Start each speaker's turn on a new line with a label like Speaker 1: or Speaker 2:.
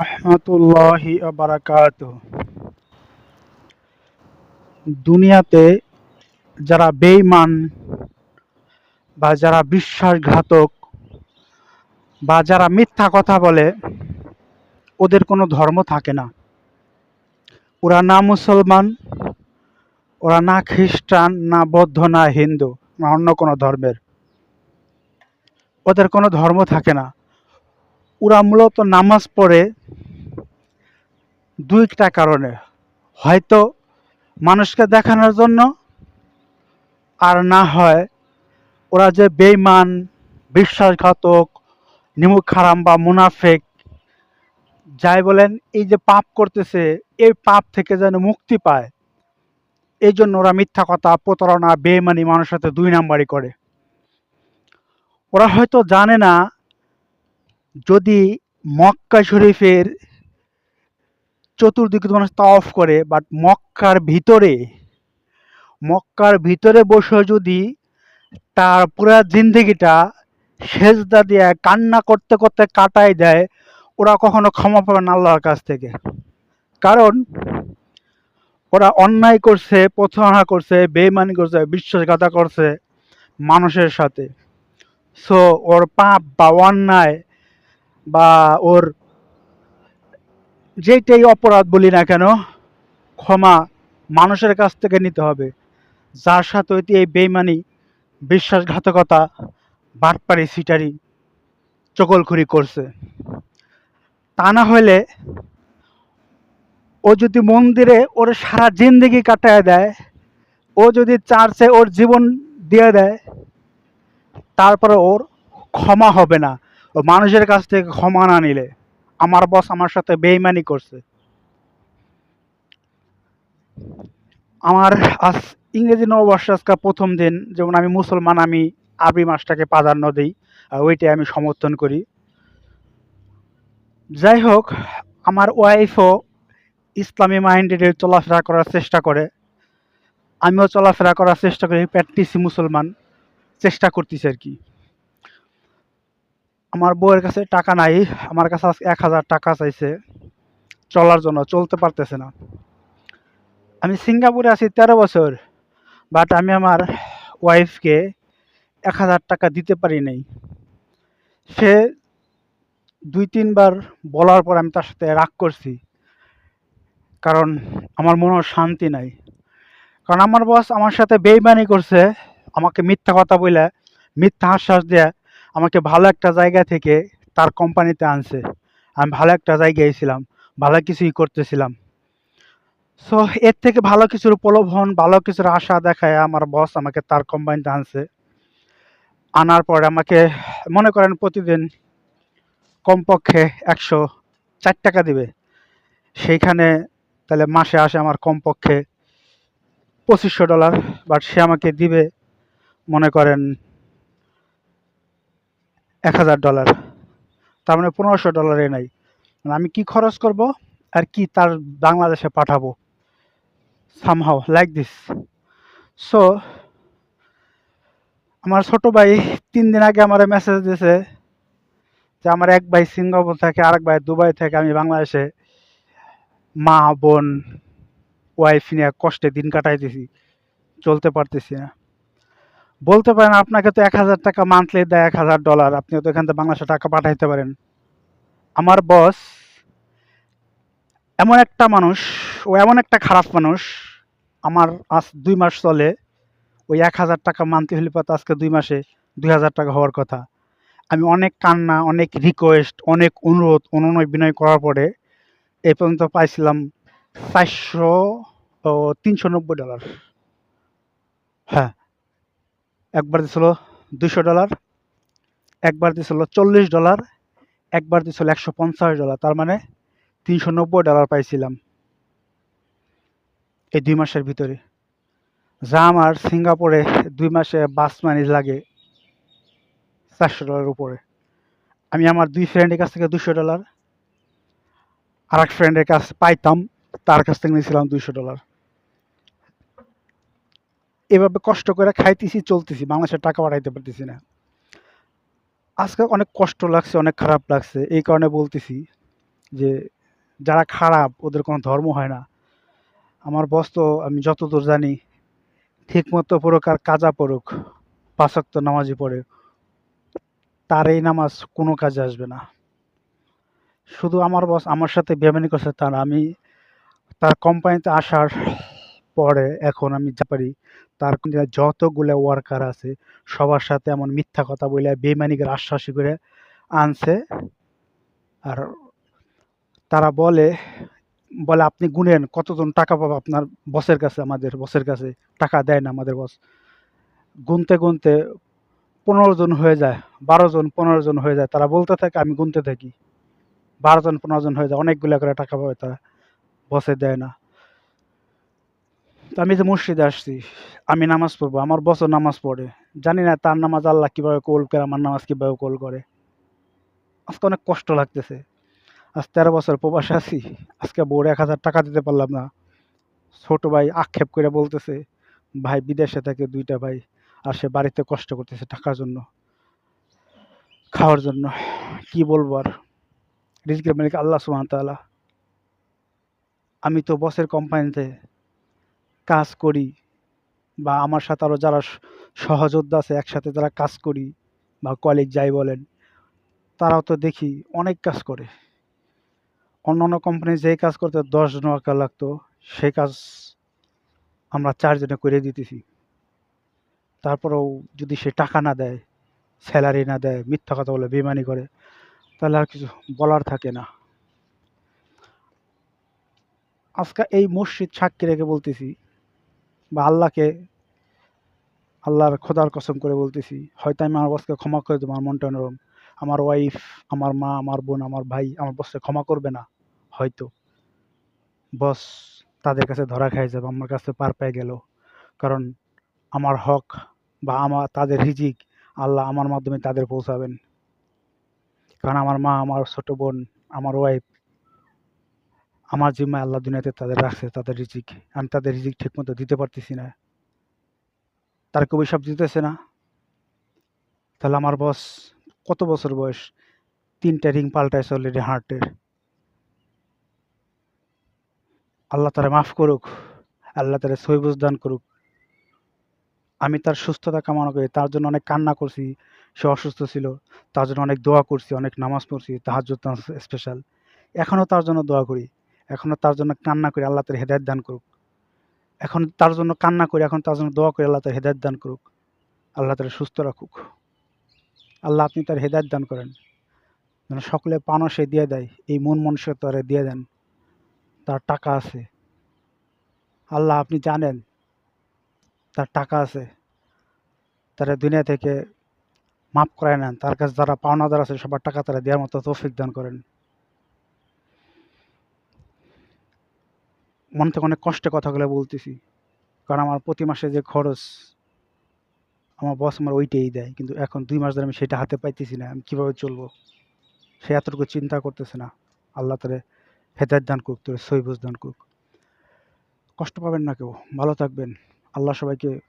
Speaker 1: রহমতুল্লাহি বারাকাত দুনিয়াতে যারা বেঈমান বা যারা বিশ্বাসঘাতক বা যারা মিথ্যা কথা বলে, ওদের কোনো ধর্ম থাকে না। ওরা না মুসলমান, ওরা না খ্রিস্টান, না বৌদ্ধ, না হিন্দু, না অন্য কোনো ধর্মের। ওদের কোনো ধর্ম থাকে না। ওরা মূলত নামাজ পড়ে দুইটা কারণে। হয়তো মানুষকে দেখানোর জন্য, আর না হয় ওরা যে বেইমান বিশ্বাসঘাতক নিমুখ হারাম বা মুনাফেক, যাই বলেন, এই যে পাপ করতেছে, এই পাপ থেকে যেন মুক্তি পায় এই জন্য ওরা মিথ্যা কথা, প্রতারণা বেইমানি মানুষের সাথে দুই নাম্বারই করে। ওরা হয়তো জানে না যদি মক্কা শরীফের চতুর্দিকে মানুষ তাওয়াফ করে বাট মক্কার ভিতরে মক্কার ভিতরে বসে যদি তার পুরা জিন্দগিটা সেজদা দিয়ে কান্না করতে করতে কাটাই দেয়, ওরা কখনো ক্ষমা পাবে না আল্লাহর কাছ থেকে। কারণ ওরা অন্যায় করছে, প্রতারণা করছে বেইমানি করছে বিশ্বাসঘাতা করছে মানুষের সাথে। সো ওর পাপ বা অন্যায় বা ওর যেটাই অপরাধ বলি না কেন, ক্ষমা মানুষের কাছ থেকে নিতে হবে। যার সাথে এই বেইমানি, বিশ্বাসঘাতকতা, বাটপাড়ি সিটারি চকলখুরি করছে। তা না হলে ও যদি মন্দিরে ওর সারা জিন্দগি কাটায় দেয়, ও যদি চার্চে ওর জীবন দিয়ে দেয়, তারপরে ওর ক্ষমা হবে না। মানুষের কাছ থেকে ক্ষমা না নিলে আমার বস আমার সাথে বেইমানি করছে। আমার আজ ইংরেজি নববর্ষ আজকে প্রথম দিন, যেমন আমি মুসলমান, আমি আরবি মাসটাকে প্রাধান্য দিই ওইটাই আমি সমর্থন করি। যাই হোক, আমার ওয়াইফও ইসলামী মাইন্ডেডের চলাফেরা করার চেষ্টা করে। আমিও চলাফেরা করার চেষ্টা করি প্র্যাকটিসি মুসলমান, চেষ্টা করতেছি আর কি। আমার বউয়ের কাছে টাকা নাই, আমার কাছে আজকে এক হাজার টাকা চাইছে। চলার জন্য, চলতে পারতেছে না। আমি সিঙ্গাপুরে আছি তেরো বছর বাট আমি আমার ওয়াইফকে এক হাজার টাকা দিতে পারি নাই। সে দুই, তিনবার বলার পর আমি তার সাথে রাগ করছি, কারণ আমার মনে শান্তি নাই। কারণ আমার বস আমার সাথে বেইমানি করছে, আমাকে মিথ্যা কথা বলে মিথ্যা আশ্বাস দেয়া আমাকে ভালো একটা জায়গা থেকে তার কোম্পানিতে আনছে। আমি ভালো একটা জায়গায় ছিলাম, ভালো কিছুই করতেছিলাম। সো এর থেকে ভালো কিছুর প্রলোভন ভালো কিছুর আশা দেখায় আমার বস আমাকে তার কোম্পানিতে আনছে। আনার পরে আমাকে, মনে করেন প্রতিদিন কমপক্ষে একশো চার টাকা দিবে। সেইখানে তাহলে মাসে আসে আমার কমপক্ষে পঁচিশশো ডলার বাট সে আমাকে দিবে, মনে করেন এক হাজার ডলার। তার মানে পনেরোশো ডলারে নাই। মানে আমি কি খরচ করব আর কি তার বাংলাদেশে পাঠাবো। সামহাও লাইক দিস সো আমার ছোট ভাই তিন দিন আগে আমার মেসেজ দিয়েছে যে আমার এক ভাই সিঙ্গাপুর থেকে, আরেক ভাই দুবাই থেকে আমি বাংলাদেশে মা, বোন ওয়াইফ নিয়ে কষ্টে দিন কাটাইতেছি। চলতে পারতেছি না। বলতে পারেন আপনাকে তো এক হাজার টাকা মান্থলি দেয় এক হাজার ডলার আপনি তো এখান থেকে বাংলাদেশে টাকা পাঠাইতে পারেন। আমার বস এমন একটা মানুষ, ও এমন একটা খারাপ মানুষ, আমার আজ দুই মাস চলে, ওই এক হাজার টাকা মান্থলি হলে পাতো আজকে দুই মাসে দুই হাজার টাকা হওয়ার কথা। আমি অনেক কান্না, অনেক রিকোয়েস্ট অনেক অনুরোধ, অনুনয় বিনয় করার পরে এই পর্যন্ত পাইছিলাম চারশো তিনশো নব্বই ডলার হ্যাঁ একবার দিছিল দুশো ডলার, একবার দিছিল চল্লিশ ডলার, একবার দিছিল একশো পঞ্চাশ ডলার, তার মানে তিনশো নব্বই ডলার পাইছিলাম এই দুই মাসের ভিতরে। যা আমার সিঙ্গাপুরে দুই মাসে বাস মানি লাগে চারশো ডলার উপরে। আমি আমার দুই ফ্রেন্ডের কাছ থেকে দুশো ডলার আর এক ফ্রেন্ডের কাছ পাইতাম, তার কাছ থেকে নিয়েছিলাম দুইশো ডলার। এভাবে কষ্ট করে খাইতেছি, চলতেছি, বাংলাদেশের টাকা পাঠাইতে পারতেছি না। আজকে অনেক কষ্ট লাগছে, অনেক খারাপ লাগছে, এই কারণে বলতেছি যে যারা খারাপ, ওদের কোনো ধর্ম হয় না। আমার বস তো আমি যতদূর জানি ঠিক মতো আর কাজা পড়ুক পাঁচক্ত নামাজি পড়ে, তার এই নামাজ কোনো কাজে আসবে না। শুধু আমার বস আমার সাথে বেমানি করছে তার আমি তার কোম্পানিতে আসার পরে এখন আমি যা পারি তার যতগুলো ওয়ার্কার আছে, সবার সাথে এমন মিথ্যা কথা বলে বেমানি করে আশ্বাসী করে আনছে। আর তারা বলে বলে, আপনি গুনেন, কতজন টাকা পাবো আপনার বসের কাছে, আমাদের বসের কাছে? টাকা দেয় না আমাদের বস গুনতে গুনতে পনেরো জন হয়ে যায়, বারো জন, পনেরো জন হয়ে যায়। তারা বলতে থাকে, আমি গুনতে থাকি। বারো জন, পনেরো জন হয়ে যায়, অনেকগুলো করে টাকা পাবে তারা বসে দেয় না। তো আমি যে মসজিদে আসছি, আমি নামাজ পড়ব, আমার বছর নামাজ পড়ে। জানি না তার নামাজ আল্লাহ কীভাবে কোল করে, আমার নামাজ কীভাবে কোল করে। আজকে অনেক কষ্ট লাগতেছে। আজ তেরো বছর প্রবাসে আছি, আজকে বউর এক হাজার টাকা দিতে পারলাম না। ছোট ভাই আক্ষেপ করে বলতেছে, ভাই, বিদেশে থাকে দুইটা ভাই, আর সে বাড়িতে কষ্ট করতেছে টাকার জন্য, খাওয়ার জন্য। কি বলব আর? রিজকের মালিক আল্লাহ তাআলা। আমি তো বসের কোম্পানিতে কাজ করি বা আমার সাথে আরও যারা সহযোদ্ধা আছে, একসাথে যারা কাজ করি বা কলেজ যাই বলেন, তারাও তো দেখি অনেক কাজ করে। অন্য অন্য কোম্পানি যে কাজ করতে দশ ওয়ার্কার লাগতো সেই কাজ আমরা চারজনে করে দিতেছি। তারপরেও যদি সে টাকা না দেয় স্যালারি না দেয়, মিথ্যা কথা বলে বেমানি করে, তাহলে আর কিছু বলার থাকে না। আজকে এই মসজিদ সাক্ষী রেখে বলতেছি বা আল্লাহকে আল্লাহর খোদার কসম করে বলতেছি, হয়তো আমি আমার বসকে ক্ষমা করে দেবো, আমার মনটা নরম। আমার ওয়াইফ আমার মা, আমার বোন, আমার ভাই, আমার বসকে ক্ষমা করবে না, হয়তো। বস তাদের কাছে ধরা খাই যাবে, আমার কাছে পার পেয়ে গেল। কারণ আমার হক বা আমার তাদের রিজিক আল্লাহ আমার মাধ্যমে তাদের পৌঁছাবেন। কারণ আমার মা, আমার ছোট বোন, আমার ওয়াইফ আমার জিম্মায় আল্লাহ দুনিয়াতে তাদের রাখছে, তাদের রিজিক। আমি তাদের রিজিক ঠিক মতো দিতে পারতেছি না। তার কবি সব দিতেছে না? তাহলে আমার বস কত বছর বয়স? তিনটা রিং পাল্টাইছে অলরেডি হার্টের। আল্লাহ তারা মাফ করুক, আল্লাহ তারা সহিবুজ দান করুক। আমি তার সুস্থতা কামনা করি, তার জন্য অনেক কান্না করছি, সে অসুস্থ ছিল, তার জন্য অনেক দোয়া করছি, অনেক নামাজ পড়ছি তাহার স্পেশাল। এখনও তার জন্য দোয়া করি। এখনও তার জন্য কান্না করি আল্লাহ তার হেদায়ত দান করুক। এখন তার জন্য কান্না করি, এখন তার জন্য দোয়া করি আল্লাহ তার হেদায়ত দান করুক। আল্লাহ তার সুস্থ রাখুক। আল্লাহ আপনি তার হেদায়ত দান করেন। যেন সকলে পানও সে দিয়ে দেয়, এই মন মনুষ্যত্ব তারে দিয়ে দেন। তার টাকা আছে। আল্লাহ আপনি জানেন তার টাকা আছে। তারা দুনিয়া থেকে মাফ করায় নেন। তার কাছে যারা পাওনাদার আছে, সবার টাকা তারা দেওয়ার মতো তৌফিক দান করেন। মন থেকে অনেক কষ্টে কথাগুলো বলতেছি। কারণ আমার প্রতি মাসে যে খরচ আমার বস আমার ওইটাই দেয়। কিন্তু এখন দুই মাস ধরে আমি সেটা হাতে পাইতেছি না। আমি কীভাবে চলবো? সে এতটুকু চিন্তা করতেছে না। আল্লাহ তালে হেদায়ত দান করুক, তোর সৈবুজ দান করুক। কষ্ট পাবেন না কেউ। ভালো থাকবেন। আল্লাহ সবাইকে